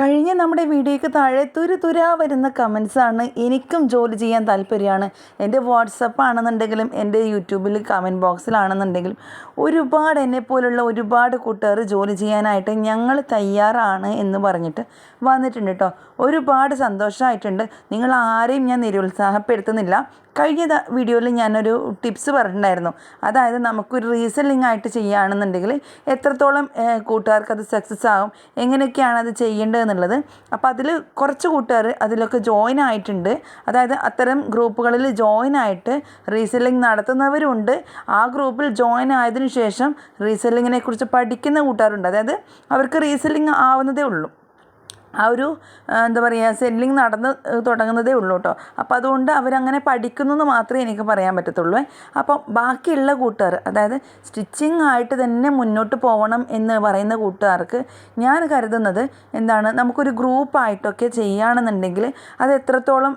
കഴിഞ്ഞ നമ്മുടെ വീഡിയോയ്ക്ക് താഴെ തുരു തുരാ വരുന്ന കമൻസാണ് എനിക്കും ജോലി ചെയ്യാൻ താല്പര്യമാണ്. എന്റെ വാട്സപ്പ് ആണെന്നുണ്ടെങ്കിലും എന്റെ യൂട്യൂബിൽ കമന്റ് ബോക്സിലാണെന്നുണ്ടെങ്കിലും ഒരുപാട് എന്നെ പോലുള്ള ഒരുപാട് കൂട്ടുകാർ ജോലി ചെയ്യാനായിട്ട് ഞങ്ങൾ തയ്യാറാണ് എന്ന് പറഞ്ഞിട്ട് വന്നിട്ടുണ്ട് കേട്ടോ ഒരുപാട് സന്തോഷമായിട്ടുണ്ട് നിങ്ങൾ ആരെയും ഞാൻ നിരുത്സാഹപ്പെടുത്തുന്നില്ല. കഴിഞ്ഞ വീഡിയോയിൽ ഞാനൊരു ടിപ്സ് പറഞ്ഞിട്ടുണ്ടായിരുന്നു. അതായത് നമുക്കൊരു റീസെല്ലിംഗ് ആയിട്ട് ചെയ്യുകയാണെന്നുണ്ടെങ്കിൽ എത്രത്തോളം കൂട്ടുകാർക്ക് അത് സക്സസ് ആകും എങ്ങനെയൊക്കെയാണ് അത് ചെയ്യേണ്ടതെന്നുള്ളത്. അപ്പോൾ അതിൽ കുറച്ച് കൂട്ടുകാർ അതിലൊക്കെ ജോയിൻ ആയിട്ടുണ്ട്. അതായത് അത്തരം ഗ്രൂപ്പുകളിൽ ജോയിൻ ആയിട്ട് റീസെല്ലിംഗ് നടത്തുന്നവരുണ്ട്. ആ ഗ്രൂപ്പിൽ ജോയിൻ ആയതിനു ശേഷം റീസെല്ലിങ്ങിനെ കുറിച്ച് പഠിക്കുന്ന കൂട്ടുകാരുണ്ട്. അതായത് അവർക്ക് റീസെല്ലിംഗ് ആവുന്നതേ ഉള്ളൂ. ആ ഒരു എന്താ പറയുക സെല്ലിങ് നടന്ന് തുടങ്ങുന്നതേ ഉള്ളൂ കേട്ടോ. അപ്പോൾ അതുകൊണ്ട് അവരങ്ങനെ പഠിക്കുന്നു എന്ന് മാത്രമേ എനിക്ക് പറയാൻ പറ്റത്തുള്ളൂ. അപ്പം ബാക്കിയുള്ള കൂട്ടുകാർ അതായത് സ്റ്റിച്ചിങ് ആയിട്ട് തന്നെ മുന്നോട്ട് പോകണം എന്ന് പറയുന്ന കൂട്ടുകാർക്ക് ഞാൻ കരുതുന്നത് എന്താണ് നമുക്കൊരു ഗ്രൂപ്പായിട്ടൊക്കെ ചെയ്യുകയാണെന്നുണ്ടെങ്കിൽ അത് എത്രത്തോളം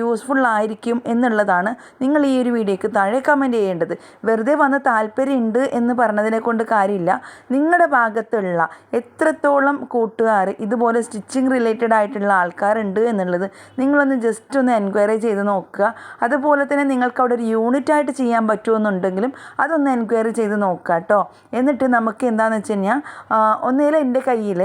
യൂസ്ഫുൾ ആയിരിക്കും എന്നുള്ളതാണ് നിങ്ങൾ ഈ ഒരു വീഡിയോക്ക് താഴെ കമന്റ് ചെയ്യേണ്ടത്. വെറുതെ വന്ന് താല്പര്യമുണ്ട് എന്ന് പറഞ്ഞതിനെ കൊണ്ട് കാര്യമില്ല. നിങ്ങളുടെ ഭാഗത്തുള്ള എത്രത്തോളം കൂട്ടുകാർ ഇതുപോലെ സ്റ്റിച്ചിങ് റിലേറ്റഡ് ആയിട്ടുള്ള ആൾക്കാരുണ്ട് എന്നുള്ളത് നിങ്ങളൊന്ന് ജസ്റ്റ് ഒന്ന് എൻക്വയറി ചെയ്ത് നോക്കുക. അതുപോലെ തന്നെ നിങ്ങൾക്ക് അവിടെ ഒരു യൂണിറ്റ് ആയിട്ട് ചെയ്യാൻ പറ്റുമെന്നുണ്ടെങ്കിലും അതൊന്ന് എൻക്വയറി ചെയ്ത് നോക്കുക കേട്ടോ. എന്നിട്ട് നമുക്ക് എന്താണെന്ന് വെച്ച് കഴിഞ്ഞാൽ ഒന്നുകിൽ എന്റെ കയ്യിൽ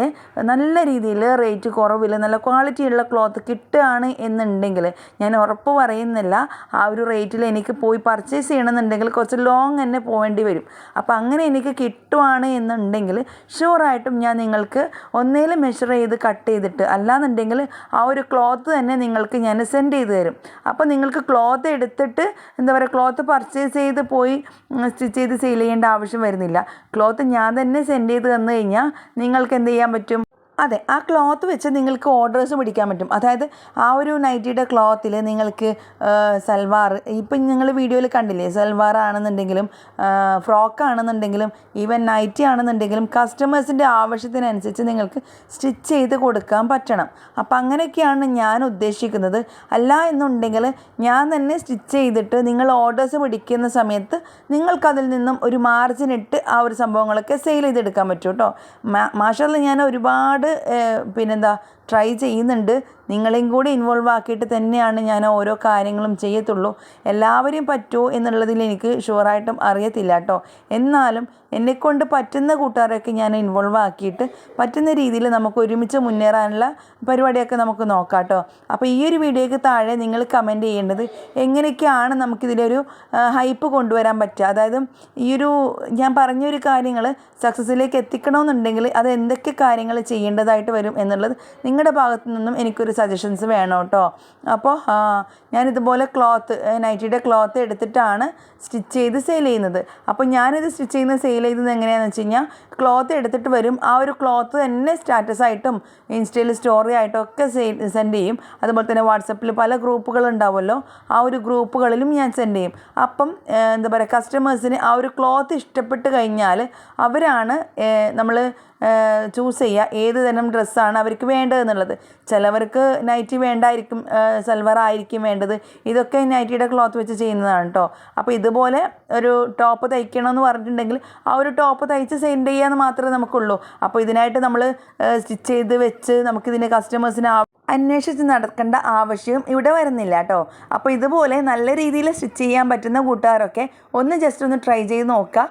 നല്ല രീതിയിൽ റേറ്റ് കുറവിൽ നല്ല ക്വാളിറ്റി ഉള്ള ക്ലോത്ത് കിട്ടുകയാണ് എന്നുണ്ടെങ്കിൽ ഞാൻ ഉറപ്പ് പറയുന്നില്ല. ആ ഒരു റേറ്റിൽ എനിക്ക് പോയി പർച്ചേസ് ചെയ്യണമെന്നുണ്ടെങ്കിൽ കുറച്ച് ലോങ് തന്നെ പോകേണ്ടി വരും. അപ്പോൾ അങ്ങനെ എനിക്ക് കിട്ടുവാണ് എന്നുണ്ടെങ്കിൽ ഷുവറായിട്ടും ഞാൻ നിങ്ങൾക്ക് ഒന്നേലും മെഷർ ചെയ്ത് കട്ട് ചെയ്തിട്ട് അല്ലാന്നുണ്ടെങ്കിൽ ആ ഒരു ക്ലോത്ത് തന്നെ നിങ്ങൾക്ക് ഞാൻ സെൻഡ് ചെയ്ത് തരും. അപ്പോൾ നിങ്ങൾക്ക് ക്ലോത്ത് എടുത്തിട്ട് എന്താ പറയുക ക്ലോത്ത് പർച്ചേസ് ചെയ്ത് പോയി സ്റ്റിച്ച് ചെയ്ത് സെയിൽ ചെയ്യേണ്ട ആവശ്യം വരുന്നില്ല. ക്ലോത്ത് ഞാൻ തന്നെ സെൻഡ് ചെയ്ത് തന്നു കഴിഞ്ഞാൽ നിങ്ങൾക്ക് എന്ത് ചെയ്യാൻ പറ്റും? അതെ ആ ക്ലോത്ത് വെച്ച് നിങ്ങൾക്ക് ഓർഡേഴ്സ് പിടിക്കാൻ പറ്റും. അതായത് ആ ഒരു നൈറ്റിയുടെ ക്ലോത്തിൽ നിങ്ങൾക്ക് സൽവാർ ഇപ്പം നിങ്ങൾ വീഡിയോയിൽ കണ്ടില്ലേ സൽവാർ ആണെന്നുണ്ടെങ്കിലും ഫ്രോക്ക് ആണെന്നുണ്ടെങ്കിലും ഈവൻ നൈറ്റി ആണെന്നുണ്ടെങ്കിലും കസ്റ്റമേഴ്സിന്റെ ആവശ്യത്തിനനുസരിച്ച് നിങ്ങൾക്ക് സ്റ്റിച്ച് ചെയ്ത് കൊടുക്കാൻ പറ്റണം. അപ്പം അങ്ങനെയൊക്കെയാണ് ഞാൻ ഉദ്ദേശിക്കുന്നത്. അല്ല എന്നുണ്ടെങ്കിൽ ഞാൻ തന്നെ സ്റ്റിച്ച് ചെയ്തിട്ട് നിങ്ങൾ ഓർഡേഴ്സ് പിടിക്കുന്ന സമയത്ത് നിങ്ങൾക്കതിൽ നിന്നും ഒരു മാർജിൻ ഇട്ട് ആ ഒരു സംഭവങ്ങളൊക്കെ സെയിൽ ചെയ്തെടുക്കാൻ പറ്റും കേട്ടോ. മാഷല്ല ഞാൻ ഒരുപാട് പിന്നെന്താ ട്രൈ ചെയ്യുന്നുണ്ട്. നിങ്ങളെയും കൂടി ഇൻവോൾവ് ആക്കിയിട്ട് തന്നെയാണ് ഞാൻ ഓരോ കാര്യങ്ങളും ചെയ്യത്തുള്ളൂ. എല്ലാവരെയും പറ്റുമോ എന്നുള്ളതിൽ എനിക്ക് ഷുവറായിട്ടും അറിയത്തില്ല കേട്ടോ. എന്നാലും എന്നെക്കൊണ്ട് പറ്റുന്ന കൂട്ടുകാരൊക്കെ ഞാൻ ഇൻവോൾവ് ആക്കിയിട്ട് പറ്റുന്ന രീതിയിൽ നമുക്ക് ഒരുമിച്ച് മുന്നേറാനുള്ള പരിപാടിയൊക്കെ നമുക്ക് നോക്കാം കേട്ടോ. അപ്പോൾ ഈ ഒരു വീഡിയോയ്ക്ക് താഴെ നിങ്ങൾ കമന്റ് ചെയ്യേണ്ടത് എങ്ങനെയൊക്കെയാണ് നമുക്കിതിലൊരു ഹൈപ്പ് കൊണ്ടുവരാൻ പറ്റുക? അതായത് ഈ ഒരു ഞാൻ പറഞ്ഞൊരു കാര്യങ്ങൾ സക്സസ്സിലേക്ക് എത്തിക്കണമെന്നുണ്ടെങ്കിൽ അത് എന്തൊക്കെ കാര്യങ്ങൾ ചെയ്യേണ്ടതായിട്ട് വരും എന്നുള്ളത് നിങ്ങളുടെ ഭാഗത്തു നിന്നും എനിക്കൊരു സജഷൻസ് വേണം കേട്ടോ അപ്പോൾ ഞാനിതുപോലെ ക്ലോത്ത് നൈറ്റിയുടെ ക്ലോത്ത് എടുത്തിട്ടാണ് സ്റ്റിച്ച് ചെയ്ത് സെയിൽ ചെയ്യുന്നത്. അപ്പോൾ ഞാനിത് സ്റ്റിച്ച് ചെയ്യുന്ന സെയിൽ ചെയ്തത് എങ്ങനെയാണെന്ന് വെച്ച് കഴിഞ്ഞാൽ ക്ലോത്ത് എടുത്തിട്ട് വരും ആ ഒരു ക്ലോത്ത് തന്നെ സ്റ്റാറ്റസ് ആയിട്ടും ഇൻസ്റ്റയിൽ സ്റ്റോറി ആയിട്ടും ഒക്കെ സെൻഡ് ചെയ്യും. അതുപോലെ തന്നെ വാട്സപ്പിൽ പല ഗ്രൂപ്പുകൾ ഉണ്ടാവുമല്ലോ ആ ഒരു ഗ്രൂപ്പുകളിലും ഞാൻ സെൻഡ് ചെയ്യും. അപ്പം എന്താ പറയുക കസ്റ്റമേഴ്സിന് ആ ഒരു ക്ലോത്ത് ഇഷ്ടപ്പെട്ട് കഴിഞ്ഞാൽ അവരാണ് നമ്മൾ ചൂസ് ചെയ്യുക ഏത് തരം ഡ്രസ്സാണ് അവർക്ക് വേണ്ടതെന്നുള്ളത്. ചിലവർക്ക് നൈറ്റി വേണ്ടായിരിക്കും സൽവാർ ആയിരിക്കും വേണ്ടത്. ഇതൊക്കെ നൈറ്റിയുടെ ക്ലോത്ത് വെച്ച് ചെയ്യുന്നതാണ് കേട്ടോ അപ്പോൾ ഇതുപോലെ ഒരു ടോപ്പ് തയ്ക്കണമെന്ന് പറഞ്ഞിട്ടുണ്ടെങ്കിൽ ആ ഒരു ടോപ്പ് തയ്ച്ച് സെൻഡ് ചെയ്യാമെന്ന് മാത്രമേ നമുക്കുള്ളൂ. അപ്പോൾ ഇതിനായിട്ട് നമ്മൾ സ്റ്റിച്ച് ചെയ്ത് വെച്ച് നമുക്കിതിന്റെ കസ്റ്റമേഴ്സിന് അന്വേഷിച്ച് നടക്കേണ്ട ആവശ്യം ഇവിടെ വരുന്നില്ല കേട്ടോ അപ്പോൾ ഇതുപോലെ നല്ല രീതിയിൽ സ്റ്റിച്ച് ചെയ്യാൻ പറ്റുന്ന കൂട്ടുകാരൊക്കെ ഒന്ന് ജസ്റ്റ് ഒന്ന് ട്രൈ ചെയ്ത് നോക്കുക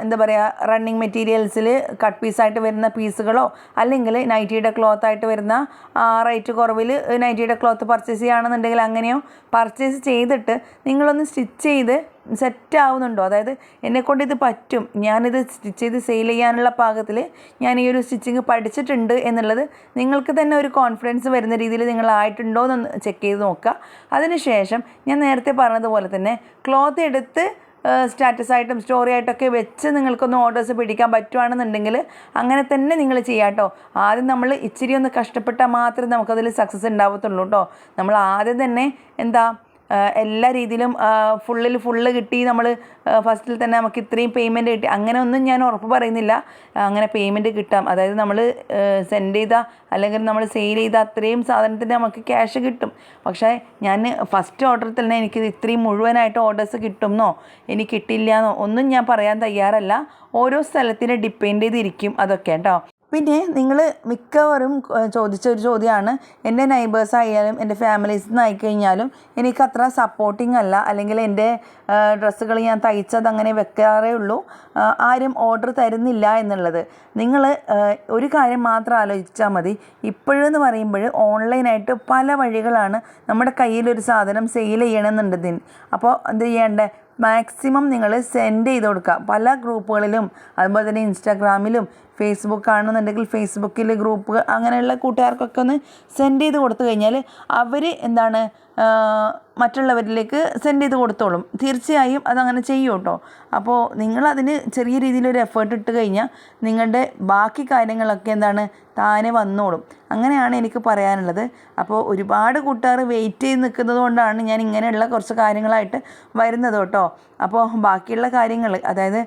എന്താ പറയുക റണ്ണിങ് മെറ്റീരിയൽസിൽ കട്ട് പീസായിട്ട് വരുന്ന പീസുകളോ അല്ലെങ്കിൽ നൈറ്റിയുടെ ക്ലോത്ത് ആയിട്ട് വരുന്ന റേറ്റ് കുറവിൽ നൈറ്റിയുടെ ക്ലോത്ത് പർച്ചേസ് ചെയ്യുകയാണെന്നുണ്ടെങ്കിൽ അങ്ങനെയോ പർച്ചേസ് ചെയ്തിട്ട് നിങ്ങളൊന്ന് സ്റ്റിച്ച് ചെയ്ത് സെറ്റ് ആവുന്നുണ്ടോ? അതായത് എന്നെക്കൊണ്ട് ഇത് പറ്റും. ഞാനിത് സ്റ്റിച്ച് ചെയ്ത് സെയിൽ ചെയ്യാനുള്ള പാകത്തിൽ ഞാൻ ഈ ഒരു സ്റ്റിച്ചിങ് പഠിച്ചിട്ടുണ്ട് എന്നുള്ളത് നിങ്ങൾക്ക് തന്നെ ഒരു കോൺഫിഡൻസ് വരുന്ന രീതിയിൽ നിങ്ങളായിട്ടുണ്ടോ എന്നൊന്ന് ചെക്ക് ചെയ്ത് നോക്കുക. അതിനുശേഷം ഞാൻ നേരത്തെ പറഞ്ഞതുപോലെ തന്നെ ക്ലോത്ത് എടുത്ത് സ്റ്റാറ്റസ് ആയിട്ടും സ്റ്റോറി ആയിട്ടൊക്കെ വെച്ച് നിങ്ങൾക്കൊന്ന് ഓർഡേഴ്സ് പിടിക്കാൻ പറ്റുവാണെന്നുണ്ടെങ്കിൽ അങ്ങനെ തന്നെ നിങ്ങൾ ചെയ്യാട്ടോ ആദ്യം നമ്മൾ ഇച്ചിരി ഒന്ന് കഷ്ടപ്പെട്ടാൽ മാത്രമേ നമുക്കതിൽ സക്സസ് ഉണ്ടാവത്തുള്ളൂ കേട്ടോ നമ്മൾ ആദ്യം തന്നെ എന്താ എല്ലാ രീതിയിലും ഫുള്ളിൽ ഫുള്ള് കിട്ടി. നമ്മൾ ഫസ്റ്റിൽ തന്നെ നമുക്ക് ഇത്രയും പേയ്മെന്റ് കിട്ടി. അങ്ങനെ ഒന്നും ഞാൻ ഉറപ്പ് പറയുന്നില്ല. അങ്ങനെ പേയ്മെന്റ് കിട്ടാം. അതായത് നമ്മൾ സെൻഡ് ചെയ്ത അല്ലെങ്കിൽ നമ്മൾ സെയിൽ ചെയ്ത അത്രയും സാധനത്തിന് നമുക്ക് ക്യാഷ് കിട്ടും. പക്ഷേ ഞാൻ ഫസ്റ്റ് ഓർഡർ തന്നെ എനിക്ക് ഇത്രയും മുഴുവനായിട്ട് ഓർഡേഴ്സ് കിട്ടുമെന്നോ എനിക്ക് കിട്ടില്ല എന്നോ ഒന്നും ഞാൻ പറയാൻ തയ്യാറല്ല. ഓരോ സ്ഥലത്തിനെ ഡിപ്പെൻഡ് ചെയ്തിരിക്കും അതൊക്കെ കേട്ടോ. പിന്നെ നിങ്ങൾ മിക്കവരും ചോദിച്ച ഒരു ചോദ്യമാണ് എന്റെ നൈബേഴ്സ് ആയാലും എന്റെ ഫാമിലീസ് ആയിക്കഴിഞ്ഞാലും എനിക്ക് അത്ര സപ്പോർട്ടിംഗ് അല്ല. അല്ലെങ്കിൽ എന്റെ ഡ്രസ്സുകൾ ഞാൻ തയ്ച്ചത് അങ്ങനെ വെക്കാറേ ഉള്ളൂ. ആരും ഓർഡർ തരുന്നില്ല എന്നുള്ളത്. നിങ്ങൾ ഒരു കാര്യം മാത്രം ആലോചിച്ചാൽ മതി. ഇപ്പോഴെന്ന് പറയുമ്പോൾ ഓൺലൈനായിട്ട് പല വഴികളാണ് നമ്മുടെ കയ്യിലൊരു സാധനം സെയിൽ ചെയ്യണമെന്നുണ്ടതിന് അപ്പോൾ എന്ത് ചെയ്യേണ്ടേ? മാക്സിമം നിങ്ങൾ സെൻഡ് ചെയ്ത് കൊടുക്കുക പല ഗ്രൂപ്പുകളിലും അതുപോലെ തന്നെ ഇൻസ്റ്റാഗ്രാമിലും ഫേസ്ബുക്ക് ആണെന്നുണ്ടെങ്കിൽ ഫേസ്ബുക്കിൽ ഗ്രൂപ്പ് അങ്ങനെയുള്ള കൂട്ടുകാർക്കൊക്കെ ഒന്ന് സെൻഡ് ചെയ്ത് കൊടുത്തു കഴിഞ്ഞാൽ അവർ എന്താണ് മറ്റുള്ളവരിലേക്ക് സെൻഡ് ചെയ്ത് കൊടുത്തോളും. തീർച്ചയായും അതങ്ങനെ ചെയ്യും കേട്ടോ. അപ്പോൾ നിങ്ങളതിന് ചെറിയ രീതിയിലൊരു എഫേർട്ട് ഇട്ട് കഴിഞ്ഞാൽ നിങ്ങളുടെ ബാക്കി കാര്യങ്ങളൊക്കെ എന്താണ് താനെ വന്നോളും. അങ്ങനെയാണ് എനിക്ക് പറയാനുള്ളത്. അപ്പോൾ ഒരുപാട് കൂട്ടുകാർ വെയിറ്റ് ചെയ്ത് നിൽക്കുന്നത് കൊണ്ടാണ് ഞാൻ ഇങ്ങനെയുള്ള കുറച്ച് കാര്യങ്ങളായിട്ട് വരുന്നത് കേട്ടോ. അപ്പോൾ ബാക്കിയുള്ള കാര്യങ്ങൾ അതായത്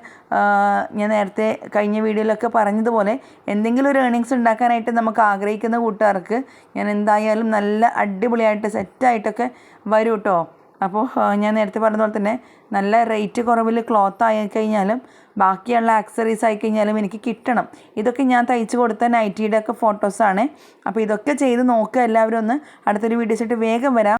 ഞാൻ നേരത്തെ കഴിഞ്ഞ വീഡിയോയിലൊക്കെ പറഞ്ഞതുപോലെ എന്തെങ്കിലും ഒരു ഏണിങ്സ് ഉണ്ടാക്കാനായിട്ട് നമുക്ക് ആഗ്രഹിക്കുന്ന കൂട്ടുകാർക്ക് ഞാൻ എന്തായാലും നല്ല അടിപൊളിയായിട്ട് സെറ്റായിട്ടൊക്കെ വരും കേട്ടോ അപ്പോൾ ഞാൻ നേരത്തെ പറഞ്ഞ പോലെ തന്നെ നല്ല റേറ്റ് കുറവിൽ ക്ലോത്ത് ആയി കഴിഞ്ഞാലും ബാക്കിയുള്ള ആക്സറീസ് ആയി കഴിഞ്ഞാലും എനിക്ക് കിട്ടണം. ഇതൊക്കെ ഞാൻ തയ്ച്ച് കൊടുത്ത നൈറ്റിയുടെ ഒക്കെ ഫോട്ടോസാണ് അപ്പോൾ ഇതൊക്കെ ചെയ്ത് നോക്കുക എല്ലാവരും ഒന്ന്. അടുത്തൊരു വീഡിയോസ് വേഗം വരാം.